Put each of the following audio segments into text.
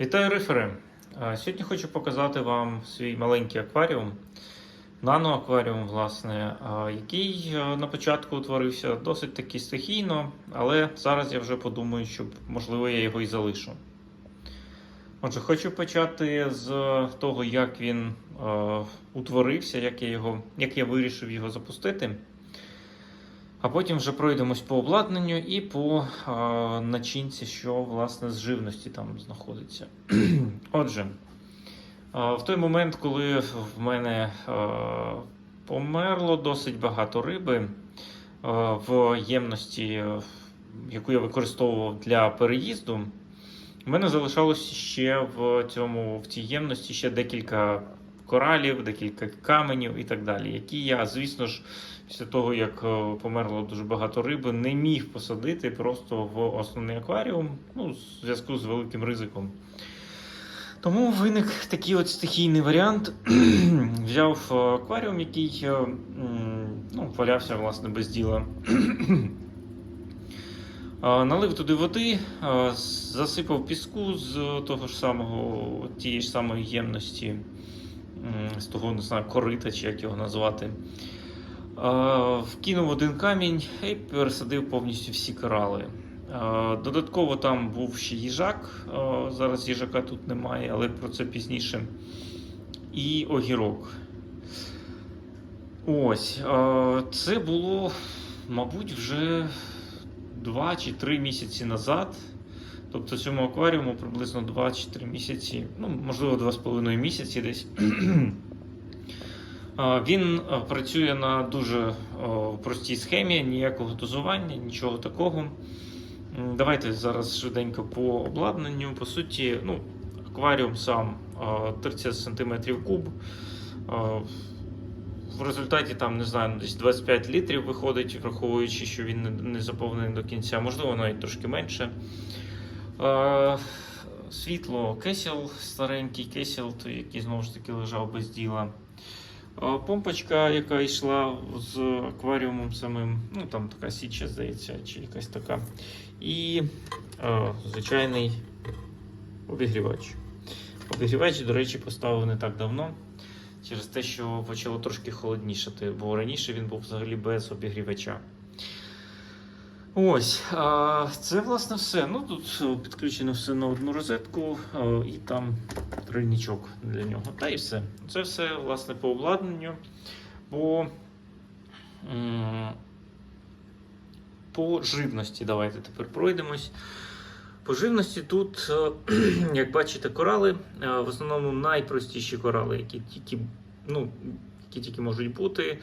Вітаю рифери! Сьогодні хочу показати вам свій маленький акваріум, наноакваріум, власне, який на початку утворився досить таки стихійно, але зараз я вже подумаю, що можливо я його і залишу. Отже, хочу почати з того, як він утворився, як я, його, як я вирішив його запустити. А потім вже пройдемось по обладнанню і по а, начинці, що власне з живності там знаходиться. Отже, а, в той момент, коли в мене а, померло досить багато риби а, в ємності, е, яку я використовував для переїзду, в мене залишалося ще в цьому в цій ємності ще декілька коралів, декілька каменів і так далі, які я, звісно ж, після того, як е, померло дуже багато риби, не міг посадити просто в основний акваріум, ну, в зв'язку з великим ризиком. Тому виник такий от стихійний варіант. Взяв е, акваріум, який е, ну, валявся власне без діла. Налив туди води, засипав піску з того ж самого, тієї ж самої ємності, з того, не знаю, корита чи як його назвати. А, Вкинув один камінь і пересадив повністю всі корали. Додатково там був ще їжак. Зараз їжака тут немає, але про це пізніше. І огірок. Ось. Це було, мабуть, вже 2 чи 3 місяці назад. Тобто цьому акваріуму приблизно 2 чи 3 місяці, ну, можливо, 2,5 місяці десь. А, Він працює на дуже простій схемі, ніякого дозування, нічого такого. Давайте зараз швиденько по обладнанню. По суті, ну, акваріум сам 30 см куб. В результаті там, не знаю, десь 25 літрів виходить, враховуючи, що він не- не заповнений до кінця, можливо, навіть трошки менше. Е, Світло кесел, старенький кесел, той, який знову ж таки лежав без діла. Помпочка, яка йшла з акваріумом самим, ну там така січа, здається, чи якась така. І е, звичайний обігрівач. Обігрівач, до речі, поставив не так давно. Через те, що почало трошки холоднішати, бо раніше він був взагалі без обігрівача. Ось, це власне все. Ну тут е, підключено все на одну розетку е, і там тройничок для нього. Та і все. Це все власне по обладнанню. По, по живності давайте тепер пройдемось. По живності тут, е, як бачите, корали. В основному найпростіші корали, які тільки, ну, які тільки можуть бути.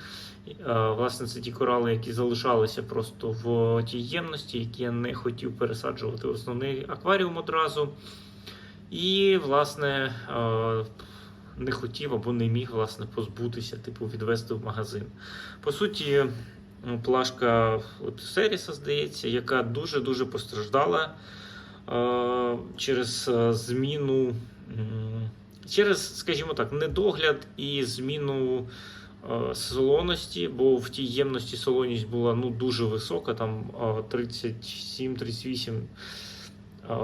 Е, Власне, це ті корали, які залишалися просто в тій ємності, які я не хотів пересаджувати в основний акваріум одразу. І, власне, е, не хотів або не міг власне, позбутися, типу, відвести в магазин. По суті, плашка Лептосеріса, здається, яка дуже-дуже постраждала е, через зміну, через, скажімо так, недогляд і зміну е, солоності, бо в тій ємності солоність була ну, дуже висока, там е, 37-38 е,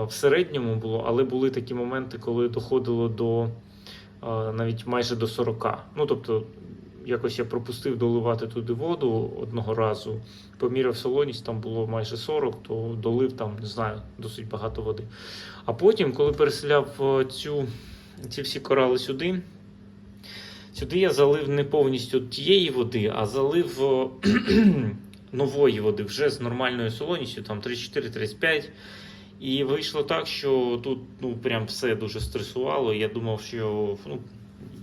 в середньому було, але були такі моменти, коли доходило до е, навіть майже до 40. Ну, тобто, якось я пропустив доливати туди воду одного разу, поміряв солоність, там було майже 40, то долив там, не знаю, досить багато води. А потім, коли переселяв е, цю, ці всі корали сюди, сюди я залив не повністю тієї води, а залив нової води вже з нормальною солоністю, там 34-35. І вийшло так, що тут ну, прям все дуже стресувало. Я думав, що ну,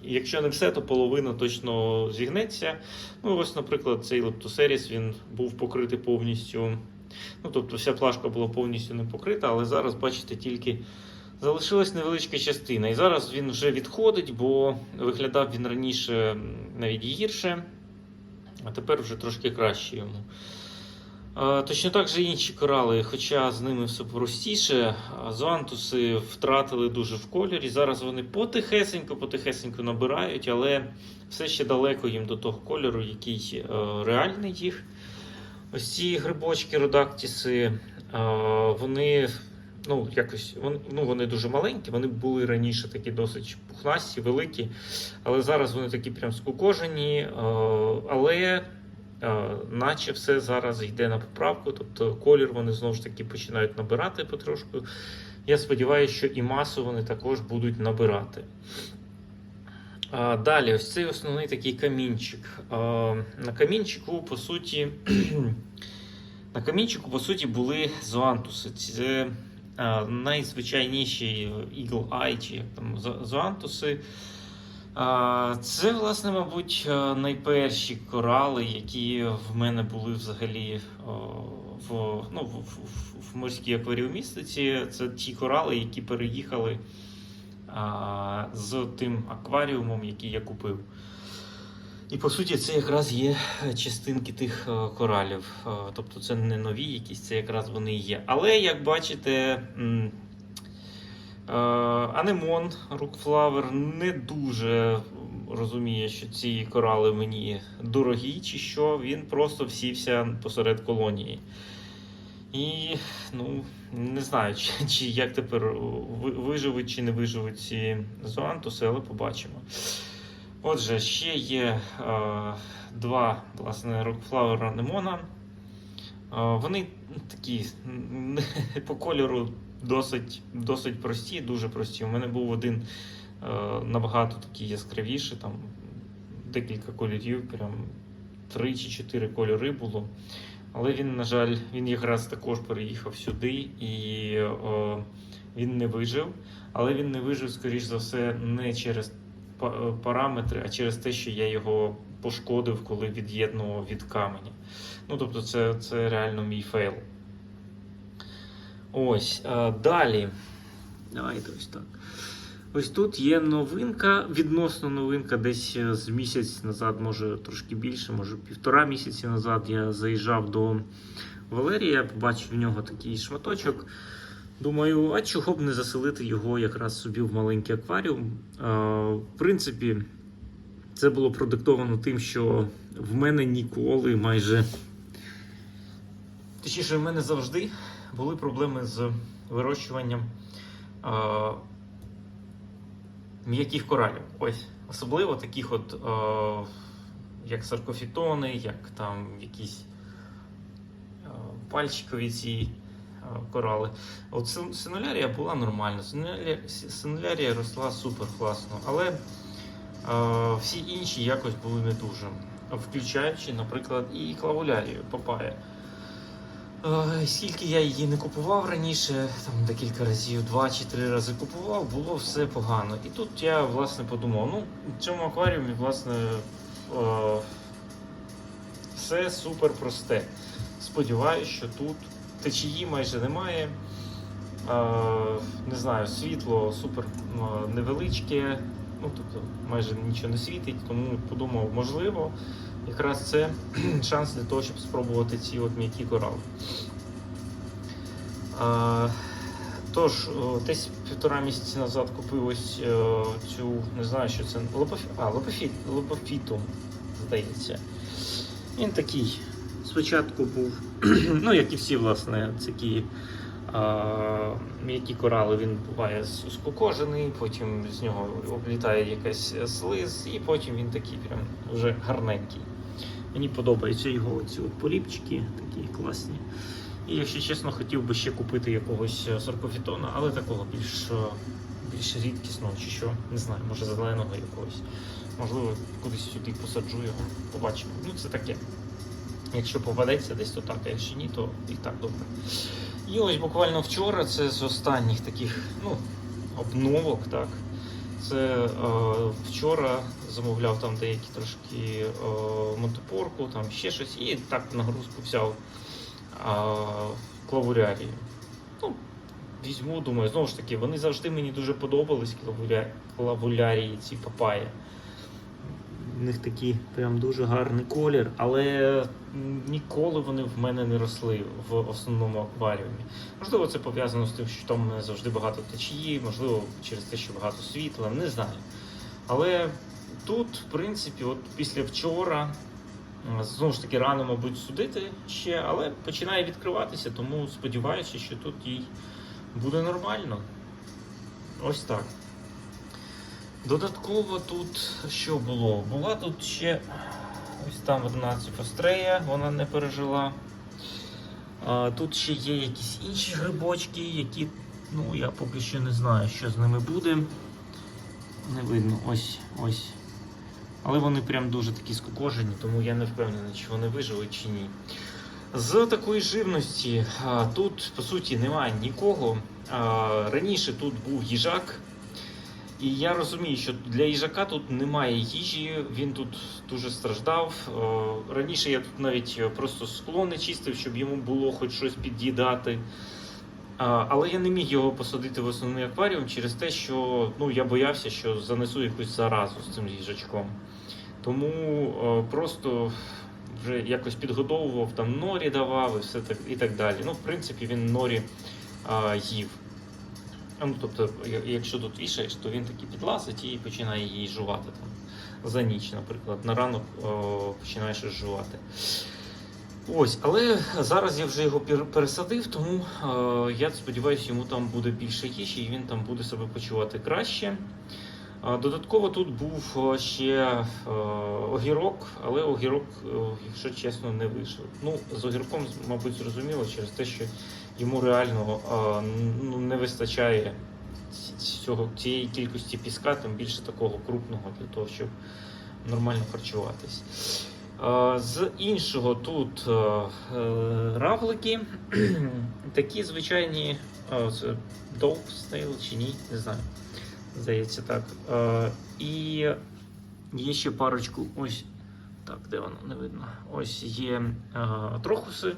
якщо не все, то половина точно зігнеться. Ну, ось, наприклад, цей Лептосеріс він був покритий повністю. Ну, тобто вся плашка була повністю не покрита, але зараз, бачите, тільки залишилась невеличка частина. І зараз він вже відходить, бо виглядав він раніше навіть гірше, а тепер вже трошки краще йому. Точно так же інші корали, хоча з ними все простіше. а Зоантуси втратили дуже в кольорі. Зараз вони потихесенько, потихесенько набирають, але все ще далеко їм до того кольору, який е, реальний їх. Ось ці грибочки, родактіси, вони ну, якось вони, ну, вони дуже маленькі, вони були раніше такі досить пухнасті, великі, але зараз вони такі прям скукожені. Е, але е, наче все зараз йде на поправку, тобто колір вони знову ж таки починають набирати потрошку. Я сподіваюся, що і масу вони також будуть набирати. Далі, ось цей основний такий камінчик. На камінчику, по суті, на камінчику, по суті, були зоантуси. Це найзвичайніші Eagle Eye, чи як там зо- зоантуси. Це, власне, мабуть, найперші корали, які в мене були взагалі в, ну, в, в морській акваріумістиці. Це ті корали, які переїхали з тим акваріумом, який я купив. І по суті, це якраз є частинки тих е, коралів. Е, Тобто це не нові якісь, це якраз вони є. Але як бачите, е, Анемон Рукфлавер не дуже розуміє, що ці корали мені дорогі, чи що він просто всівся посеред колонії. І ну, не знаю, чи, чи як тепер виживуть чи не виживуть ці зоантуси, але побачимо. Отже, ще є е, два власне рокфлауера Немона. Е, вони такі по кольору досить, досить прості, дуже прості. У мене був один е, набагато такий яскравіший, там декілька кольорів, прям три чи чотири кольори було. Але він, на жаль, він якраз також переїхав сюди і е, він не вижив. Але він не вижив, скоріш за все, не через параметри, а через те, що я його пошкодив, коли від'єднував від каменя. Ну, тобто, це, це реально мій фейл. Ось. Далі. Давайте ось так. Ось тут є новинка, відносно новинка, десь е, з місяць назад, може трошки більше, може півтора місяці назад я заїжджав до Валерія, побачив в нього такий шматочок. Думаю, а чого б не заселити його якраз собі в маленький акваріум. В принципі, це було продиктовано тим, що в мене ніколи майже. Точніше, в мене завжди були проблеми з вирощуванням м'яких коралів. Ось. Особливо таких, от, е, як саркофітони, як там якісь е, пальчикові ці корали. От син- синолярія була нормальна, синолярія росла супер класно, але е, всі інші якось були не дуже. Включаючи, наприклад, і клавулярію папая. Е, Скільки я її не купував раніше, там декілька разів, два чи три рази купував, було все погано. І тут я власне подумав: ну, в цьому акваріумі, власне, е, все супер просте. Сподіваюсь, що тут течії майже немає. Е, Не знаю, світло супер е, невеличке, ну тобто майже нічого не світить, тому подумав, можливо, якраз це шанс для того, щоб спробувати ці от м'які корали. Тож, десь півтора місяці назад купив ось е, цю, не знаю, що це. Лопофі... А, лопофіт, лопофітум, здається. Він такий. Спочатку був, ну, як і всі, власне, такі м'які корали, він буває скукожений, потім з нього облітає якась слиз, і потім він такий прям вже гарненький. Мені подобаються його ці поліпчики, такі класні. І, якщо чесно, хотів би ще купити якогось е, саркофітона, але такого більш, е, більш рідкісного чи що, не знаю, може зеленого якогось. Можливо, кудись сюди посаджу його, побачимо. Ну, це таке. Якщо попадеться десь, то так, а якщо ні, то і так добре. І ось буквально вчора це з останніх таких ну, обновок, так. Це е, вчора замовляв там деякі трошки е, мотопорку, там ще щось, і так нагрузку взяв е, клавурярію. Ну, візьму, думаю, знову ж таки, вони завжди мені дуже подобались, клавулярії, ці папаї. У них такий прям дуже гарний колір, але ніколи вони в мене не росли в основному акваріумі. Можливо, це пов'язано з тим, що там мене завжди багато течії, можливо, через те, що багато світла, не знаю. Але тут, в принципі, от після вчора, знову ж таки, рано, мабуть, судити ще, але починає відкриватися, тому сподіваюся, що тут їй буде нормально. Ось так. Додатково тут що було? Була тут ще ось там одна цифострея, вона не пережила. А, тут ще є якісь інші грибочки, які, ну, я поки що не знаю, що з ними буде. Не видно, ось, ось. Але вони прям дуже такі скукожені, тому я не впевнений, чи вони виживуть чи ні. З такої живності а, тут, по суті, немає нікого. А, Раніше тут був їжак. І я розумію, що для їжака тут немає їжі, він тут дуже страждав. Е, Раніше я тут навіть е, просто скло не чистив, щоб йому було хоч щось під'їдати. Але я не міг його посадити в основний акваріум через те, що ну, я боявся, що занесу якусь заразу з цим їжачком. Тому е, просто вже якось підгодовував, там норі давав і все так і так далі. Ну, в принципі, він норі їв. Ну, тобто, якщо тут вішаєш, то він таки підлазить і починає її жувати там за ніч, наприклад. На ранок о, починаєш жувати. Ось, але зараз я вже його пересадив, тому е, я сподіваюся, йому там буде більше їжі і він там буде себе почувати краще. Додатково тут був е, ще е, огірок, але огірок, е, якщо чесно, не вийшов. Ну, з огірком, мабуть, зрозуміло через те, що йому реально ну, не вистачає цього, цієї кількості піска, тим більше такого крупного для того, щоб нормально харчуватись. З іншого тут е, равлики, такі звичайні, е, це чи ні, не знаю. Здається, так. І є ще парочку. Ось так, де воно не видно. Ось є трохуси.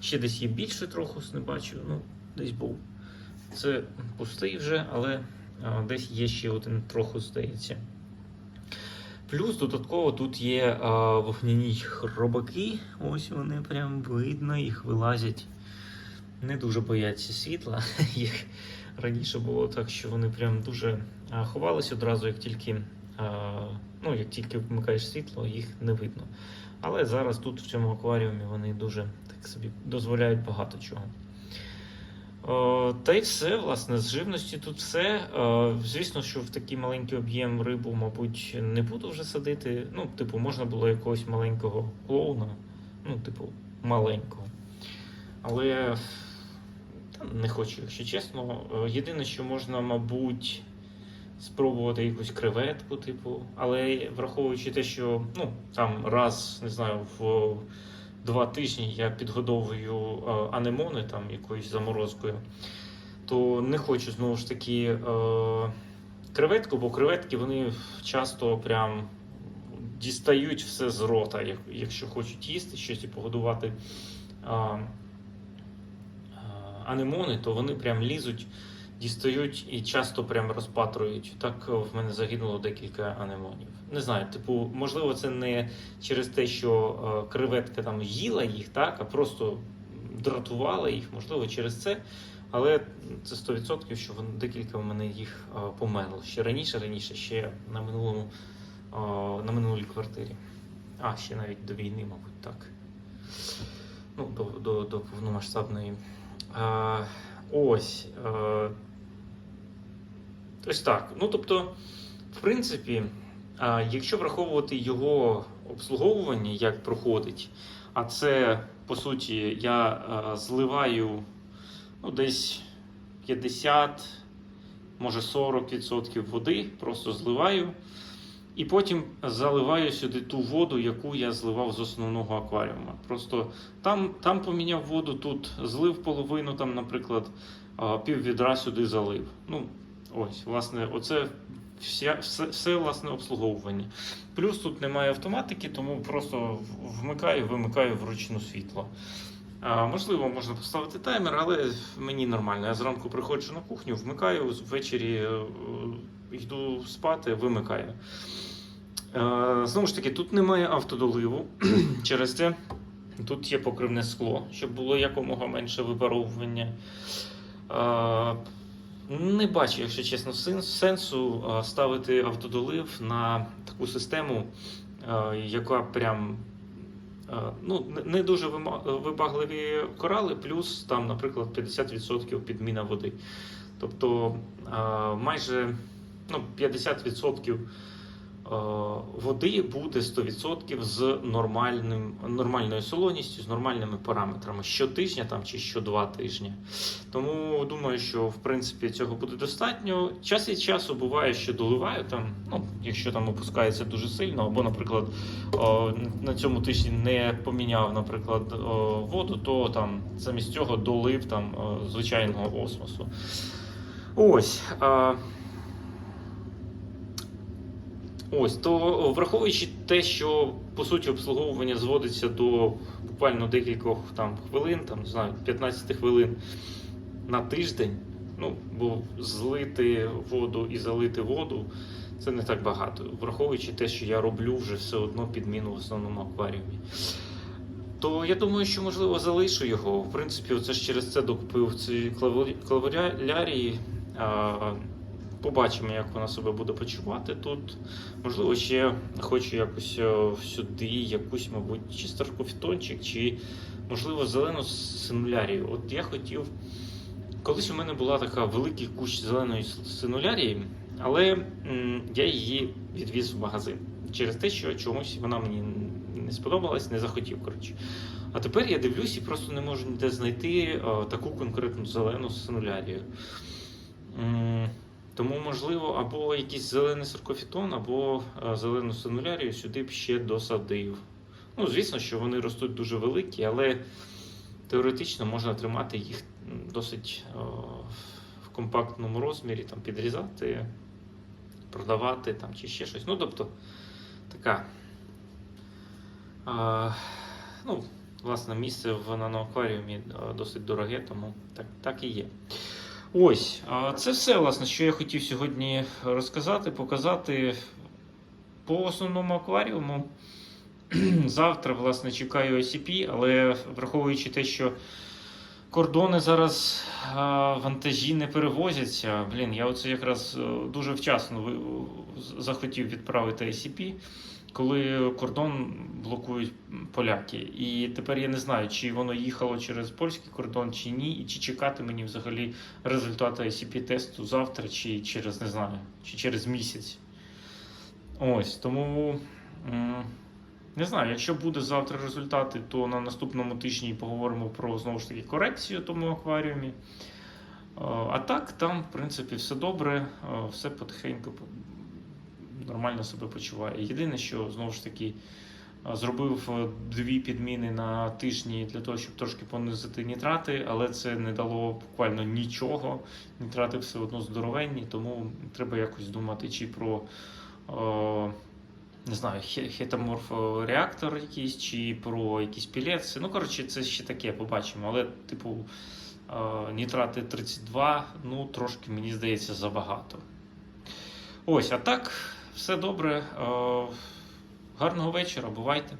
Ще десь є більше трохус, не бачу. Ну, десь був. Це пустий вже, але е, десь є ще один трохус, здається. Плюс додатково тут є е, вогняні хробаки. Ось вони прям видно, їх вилазять. Не дуже бояться світла. Їх раніше було так, що вони прям дуже а, ховались одразу, як тільки, а, ну, як тільки вмикаєш світло, їх не видно. Але зараз тут в цьому акваріумі вони дуже так собі дозволяють багато чого. О, та й все, власне, з живності тут все. О, звісно, що в такий маленький об'єм рибу, мабуть, не буду вже садити. Ну, типу, можна було якогось маленького клоуна, ну, типу, маленького. Але та не хочу, якщо чесно. Єдине, що можна, мабуть, спробувати якусь креветку, типу, але враховуючи те, що ну, там раз, не знаю, в два тижні я підгодовую е, анемони там якоюсь заморозкою, то не хочу знову ж таки е, креветку, бо креветки вони часто прям дістають все з рота, якщо хочуть їсти щось і погодувати. А, а, анемони, то вони прям лізуть, дістають і часто прям розпатрують. Так в мене загинуло декілька анемонів. Не знаю, типу, можливо, це не через те, що е, креветка там їла їх, так, а просто дратувала їх, можливо, через це. Але це 100%, що декілька в мене їх е, померло. Ще раніше, раніше, ще на минулому е, на минулій квартирі. А, ще навіть до війни, мабуть, так. Ну, до, до, до повномасштабної. Ось. Ось так. Ну, тобто, в принципі, якщо враховувати його обслуговування, як проходить, а це, по суті, я зливаю ну, десь 50, може 40% води, просто зливаю. І потім заливаю сюди ту воду, яку я зливав з основного акваріума. Просто там, там поміняв воду, тут злив половину, там, наприклад, пів відра сюди залив. Ну, ось, власне, оце вся, все, все власне обслуговування. Плюс тут немає автоматики, тому просто вмикаю, вимикаю вручну світло. А, можливо, можна поставити таймер, але мені нормально. Я зранку приходжу на кухню, вмикаю, ввечері е, йду спати, вимикаю. Е, Знову ж таки, тут немає автодоливу. Через це тут є покривне скло, щоб було якомога менше випаровування. Е, Не бачу, якщо чесно, сенсу ставити автодолив на таку систему, яка прям Ну, не- дуже вибагливі корали, плюс там, наприклад, 50% підміна води. Тобто майже ну, 50% е, води буде 100% з нормальним, нормальною солоністю, з нормальними параметрами щотижня там, чи щодва тижні. Тому думаю, що в принципі цього буде достатньо. Час від часу буває, що доливаю там, ну, якщо там опускається дуже сильно, або, наприклад, на цьому тижні не поміняв, наприклад, воду, то там замість цього долив там звичайного осмосу. Ось. Ось, то враховуючи те, що по суті обслуговування зводиться до буквально декількох там хвилин, там не знаю, 15 хвилин на тиждень. Ну, бо злити воду і залити воду це не так багато. Враховуючи те, що я роблю вже все одно підміну в основному акваріумі. То я думаю, що можливо залишу його. В принципі, оце ж через це докупив ці клаву- клаварярії. А, Побачимо, як вона себе буде почувати тут. Можливо, ще хочу якось е, сюди, якусь, мабуть, чи старкофітончик, чи, можливо, зелену синулярію. От я хотів. Колись у мене була така великий кущ зеленої синулярії, але я її відвіз в магазин через те, що чомусь вона мені не сподобалась, не захотів. Коротше. А тепер я дивлюсь і просто не можу ніде знайти е, таку конкретну зелену синулярію. Тому, можливо, або якийсь зелений саркофітон, або е, зелену синулярію сюди б ще досадив. Ну, звісно, що вони ростуть дуже великі, але теоретично можна тримати їх досить е, в компактному розмірі, там, підрізати, продавати там, чи ще щось. Ну, тобто, така. е, ну, власне, місце в наноакваріумі е, досить дороге, тому так, так і є. Ось, це все, власне, що я хотів сьогодні розказати, показати по основному акваріуму. Завтра, власне, чекаю OCP, але враховуючи те, що кордони зараз вантажі не перевозяться. Блін, я оце якраз е, дуже вчасно захотів відправити ICP, коли кордон блокують поляки. І тепер я не знаю, чи воно їхало через польський кордон, чи ні, і чи чекати мені взагалі результати ICP-тесту завтра, чи через не знаю, чи через місяць. Ось тому. Не знаю, якщо буде завтра результати, то на наступному тижні поговоримо про знову ж таки корекцію тому акваріумі. Е, А так, там, в принципі, все добре, е, все потихеньку по- нормально себе почуває. Єдине, що знову ж таки е, зробив е, дві підміни на тижні для того, щоб трошки понизити нітрати, але це не дало буквально нічого. Нітрати все одно здоровенні, тому треба якось думати, чи про. е, не знаю, хе- хетаморф реактор якийсь, чи про якісь пілеці. Ну, коротше, це ще таке, побачимо. Але, типу, нітрати 32, ну, трошки, мені здається, забагато. Ось, а так, все добре. Е, Гарного вечора, бувайте.